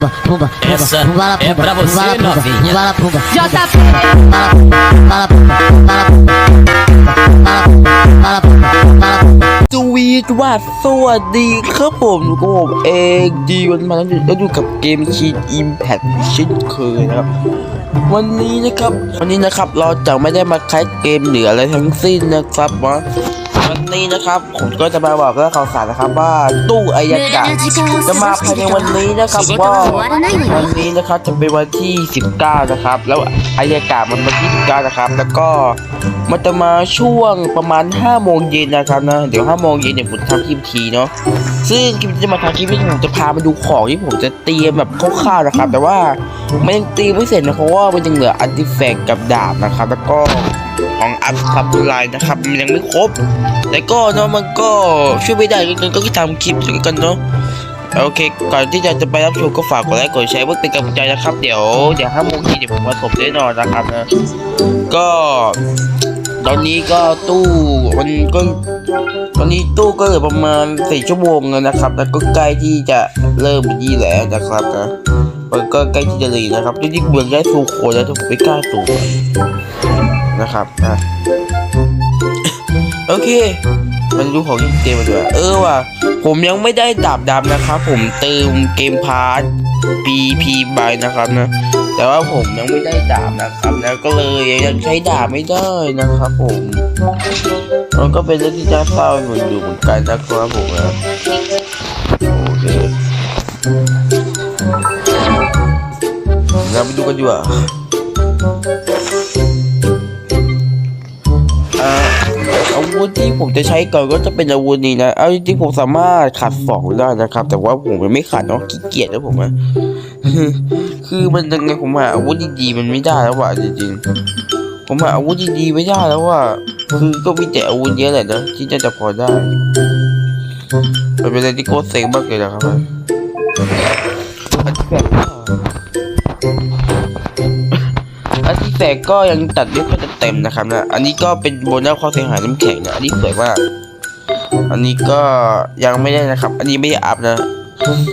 Pumba, Essa pumba, pumba, é pra pumba, você, pumba, novinha. pumba, pumba, JP. pumba, pumba, pumba, pumba, pumba, pumba, สวีทว่าสวัสดีครับผมก็ผมเองดีวันมาแล้วแล้วอยู่กับเกมคีนอิมแพคเช่นเคยนะครับ วันนี้นะครับ วันนี้นะครับเราจะไม่ได้มาคลายเกมเหนืออะไรทั้งสิ้นนะครับวะ วันนี้นะครับ ผมก็จะมาบอกเรื่องข่าวสารนะครับว่าตู้อายการจะมาภายในวันนี้นะครับว่าวันนี้นะครับจะเป็นวันที่ 19 นะครับ แล้วอายการมันวันที่ 19 นะครับ แล้วก็มันจะมาช่วงประมาณ5โมงเย็นนะครับนะเดี๋ยว5โมงเย็นเนี่ยผมทำคลิปทีเนาะซึ่งคลิปจะมาทำคลิปนี้ผมจะพามาดูของที่ผมจะเตรียมแบบคร่าวๆนะครับ แต่ว่ามันยังเตรียมไม่เสร็จนะเพราะว่ามันยังเหลืออันติแฟกกับดาบนะครับ แล้วก็ ของอัพซับไลน์นะครับมันยังไม่ครบ แต่ก็เนาะมันก็ช่วยไม่ได้ก็ก็ทำคลิปด้วยกันเนาะโอเค ก่อนที่จะจะไปรับชมก็ฝากกดไลค์กดแชร์เพื่อเป็นกำลังใจนะครับ เดี๋ยวเดี๋ยวห้าโมงทีเดี๋ยวผมมาถมแน่นอนนะครับนะก็ ตอนนี้ก็ตู้มันก็ตอนนี้ตู้ก็เหลือประมาณสี่ชั่วโมงแล้วนะครับแล้วก็ใกล้ที่จะเริ่มยี่แล้วนะครับนะมันก็ใกล้ที่จะรีนะครับจริงๆเบืองได้สูโคแล้วแต่ผมไม่กล้าสู นะครับนะโอเค มันดูของเกมมาด้วยเออว่ะผมยังไม่ได้ดาบดำนะครับ ผมเติมเกมพาร์ท PP บายนะครับนะ แต่ว่าผมยังไม่ได้ดาบนะครับแล้วก็เลยยังใช้ดาบไม่ได้นะครับผมมันก็เป็นเรื่องที่น่าเศร้าเหมือนอยู่เหมือนกันนะครับผมนะโอเคเราไปดูกันดีกว่า วุธที่ผมจะใช้ก่อนก็จะเป็นอาวุธนี้นะ เอาจริงๆผมสามารถขัดสองได้นะครับ แต่ว่าผมยังไม่ขัดเนาะขี้เกียจนะผมอะคือมันยังไงผมหาอาวุธดีๆมันไม่ได้แล้วว่ะจริงๆ ผมหาอาวุธดีๆไม่ได้แล้วว่ะคือก็มีแต่อาวุธเยอะแหละนะที่น่าจะพอได้มันเป็นอะไรที่โคตรเซ็งมากเลยนะครับ กก็อันที่แสกก็ยังตัดไม่ค่อยจะเต็มนะครับนะ อันนี้ก็เป็นโบนัสความเสียหายน้ำแข็งนะ อันนี้สวยมาก อันนี้ก็ยังไม่ได้นะครับ อันนี้ไม่ได้อัพนะ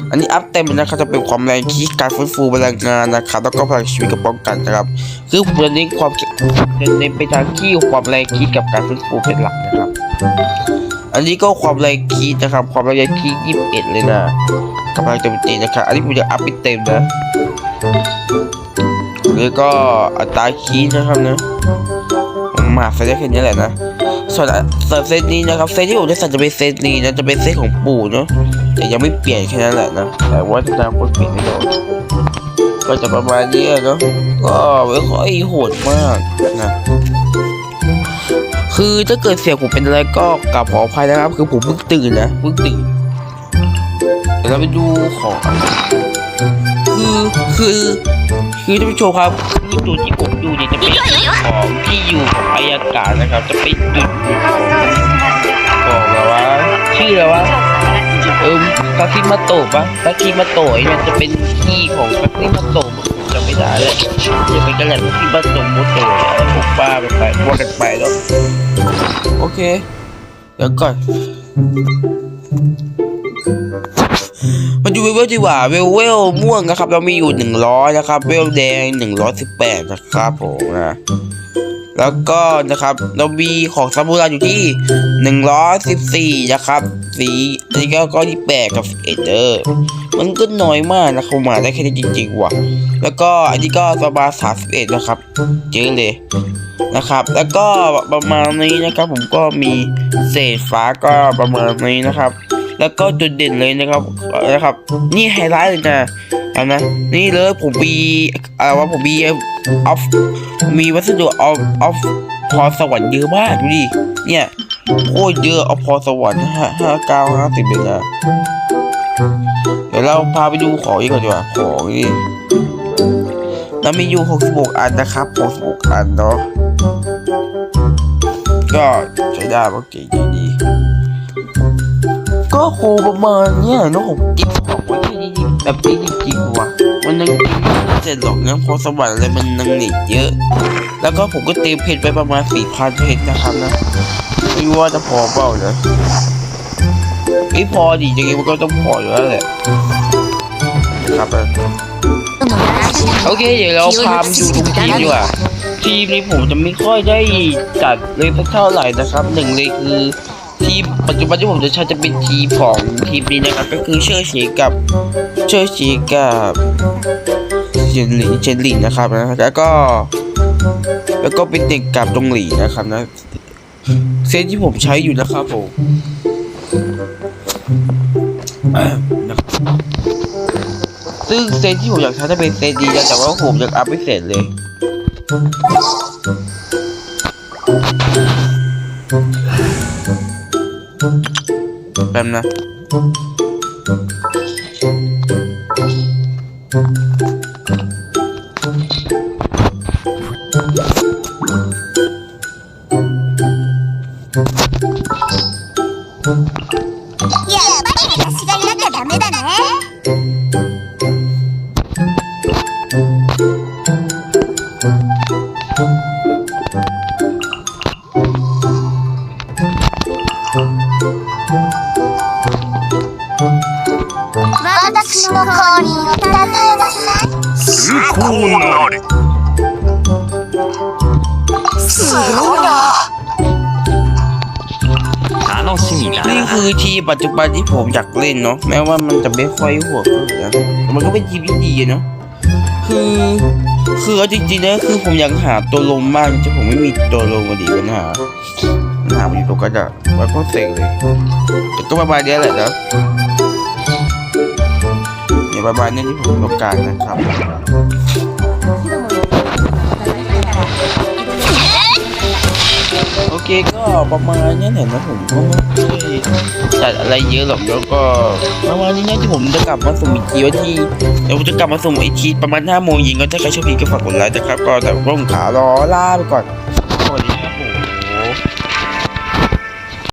อันนี้อัพเต็มนะครับจะเป็นความแรงคีการฟื้นฟูพลังงานนะครับ แล้วก็พลังชีวิตกับป้องกันนะครับ คือผมจะเน้นความเน้นไปทางที่ความแรงคีกับการฟื้นฟูเป็นหลักนะครับ อันนี้ก็ความแรงคีนะครับ ความแรงคียี่สิบเอ็ดเลยนะกำลังจะเป็นนะครับ อันนี้ผมจะอัพไปเต็มนะ แล้วก็อัตราคีนะครับนะมาใส่ได้แค่นี้แหละนะส่วนส่วนเซตนี้นะครับเซตที่ผมจะใส่จะเป็นเซตนี้นะจะเป็นเซตของปู่เนาะแต่ยังไม่เปลี่ยนแค่นั้นแหละนะแต่ว่าจะตามคนเปลี่ยนไม่ได้ก็จะประมาณนี้เนาะก็ไม่ค่อยโหดมากนะคือถ้าเกิดเสียงผมเป็นอะไรก็กลับขออภัยนะครับ คือผมเพิ่งตื่นนะเพิ่งตื่นเดี๋ยวเราไปดูของ คือคือ คือท่านผู้ชมครับคือตัวที่ผมดูเนี่ยจะเป็นของที่อยู่ของอายการนะครับ จะเป็นจุดบอกแล้วว่าชื่ออะไรวะเออซาซิมาโตะปะซาซิมาโตะเนี่ยจะเป็นที่ของซาซิมาโตะจะไม่ได้เลยจะเป็นกันแหละซาซิมาโตะโมโตะแล้วผมว่าไปไปว่ากันไปแล้วโอเคเดี๋ยวก่อน มาดูเวลดีกว่าเวลเวลม่วงนะครับ เรามีอยู่หนึ่งร้อยนะครับ เวลแดงหนึ่งร้อยสิบแปดนะครับผมนะแล้วก็นะครับเรามีของซามูไรอยู่ที่หนึ่งร้อยสิบสี่นะครับ สีอันนี้ก็ก็ที่แปดกับเอ็ดเออมันก็น้อยมากนะเขามาได้แค่นี้จริงๆว่ะ แล้วก็อันนี้ก็ประมาสามสิบเอ็ดนะครับเจอเลยนะครับ แล้วก็ประมาณนี้นะครับ ผมก็มีเศษฟ้าก็ประมาณนี้นะครับ แล้วก็จุดเด่นเลยนะครับนะครับ นี่ไฮไลท์เลยนะอานะนี่เลยผมมีอะไรว่าผมมีออฟมีวัสดุออฟออฟพรสวรรค์เยอะมากดูดิเนี่ยโคตรเยอะเอาพรสวรรค์ห้าห้าเก้าห้าสิบเลยนะเดี๋ยวเราพาไปดูของอีกก่อนดีกว่าของนี่เรามีอยู่หกสิบหกอันนะครับหกสิบหกอันเนาะก็ใช้ได้ว่าเก๋ดี ก็โคประมาณเนี้ยเนอะผมเก็บของไว้ที่นี่แบบนี้จริงๆว่ะมันยังเก็บไม่เสร็จหรอกนะเพราะสวรรค์อะไรมันยังหน็ดเยอะ แล้วก็ผมก็เตรียมเพชรไปประมาณสี่พันเพชรนะครับนะไม่รู้ว่าจะพอเปล่านะไม่พอดิยังไงมันก็ต้องพออยู่แล้วแหละครับโอเคเดี๋ยวเราพามาดูทุกทีมดีกว่าทีมนี้ผมจะไม่ค่อยได้จัดเลยสักเท่าไหร่นะครับหนึ่งเลยคือ ทีมปัจจุบันที่ผมจะใช้จะเป็นทีมของทีมนี้นะครับ ก็คือเชอร์ชีกับเชอร์ชีกับเจนหลิงเจนหลิงนะครับนะแล้วก็ แล้วก็เป็นเด็กกับจงหลีนะครับนะเซตที่ผมใช้อยู่นะครับผมอะนะครับซึ่งเซตที่ผมอยากใช้จะเป็นเซตดีนะแต่ว่าผมยังอัพไม่เสร็จเลย แป๊บนะやっ私がいなきゃダメだね私の降臨をたたえなさい崇高なれすごいな楽しみだ นี่ な คือทีมปัจจุบันที่ผมอยากเล่นเนาะแม้ว่ามันจะไม่ค่อยหัวเกินนะแต่มันก็เป็นทีมที่ดีอะเนาะคือคือเอาจริงๆนะคือผมอยากหาตัวลงมากที่ผมไม่มีตัวลงมาดีปัญหา ปัญหามันอยู่ตรงกระดาษไว้ก็เซ็งเลยก็ประมาณนี้แหละนะเนี่ยประมาณนี้ที่ผมต้องการนะครับ โอเคก็ประมาณนี้แหละนะผมก็ไม่จัดอะไรเยอะหรอกแล้วก็ประมาณนี้นะที่ผมจะกลับมาสุ่มอีกทีวันที่เดี๋ยวจะกลับมาสุ่มอีกทีประมาณห้าโมงเย็นก็ถ้าใครชอบพีก็ฝากกดไลค์นะครับ ก็แต่ร่มขารอลาไปก่อน